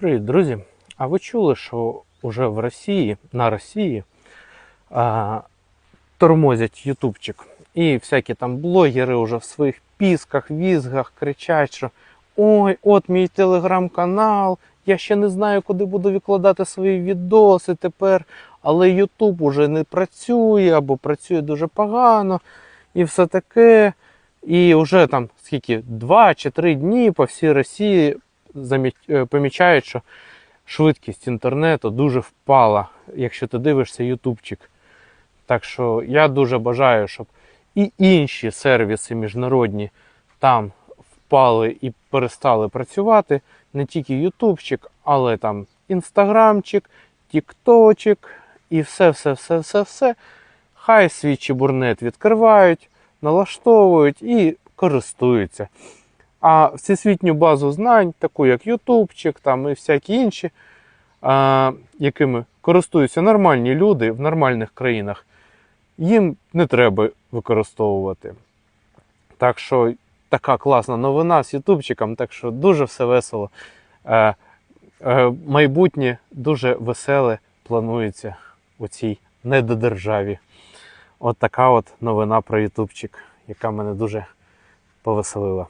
Привіт, друзі! А ви чули, що уже в Росії, на Росії а, тормозять ютубчик. І всякі там блогери вже в своїх пісках, візгах кричать, що ой, от мій телеграм-канал, я ще не знаю, куди буду викладати свої відоси тепер, але Ютуб уже не працює або працює дуже погано і все таке. І вже там скільки, два чи три дні по всій Росії помічають, що швидкість інтернету дуже впала, якщо ти дивишся ютубчик. Так що я дуже бажаю, щоб і інші сервіси міжнародні там впали і перестали працювати. Не тільки ютубчик, але там інстаграмчик, тікточик і все, все, все, все, все. Хай свій чебурнет відкривають, налаштовують і користуються. А всесвітню базу знань, таку як Ютубчик там і всякі інші, а, якими користуються нормальні люди в нормальних країнах, їм не треба використовувати. Так що така класна новина з Ютубчиком, так що дуже все весело. Е, е, майбутнє дуже веселе планується у цій недодержаві. От така от новина про Ютубчик, яка мене дуже повеселила.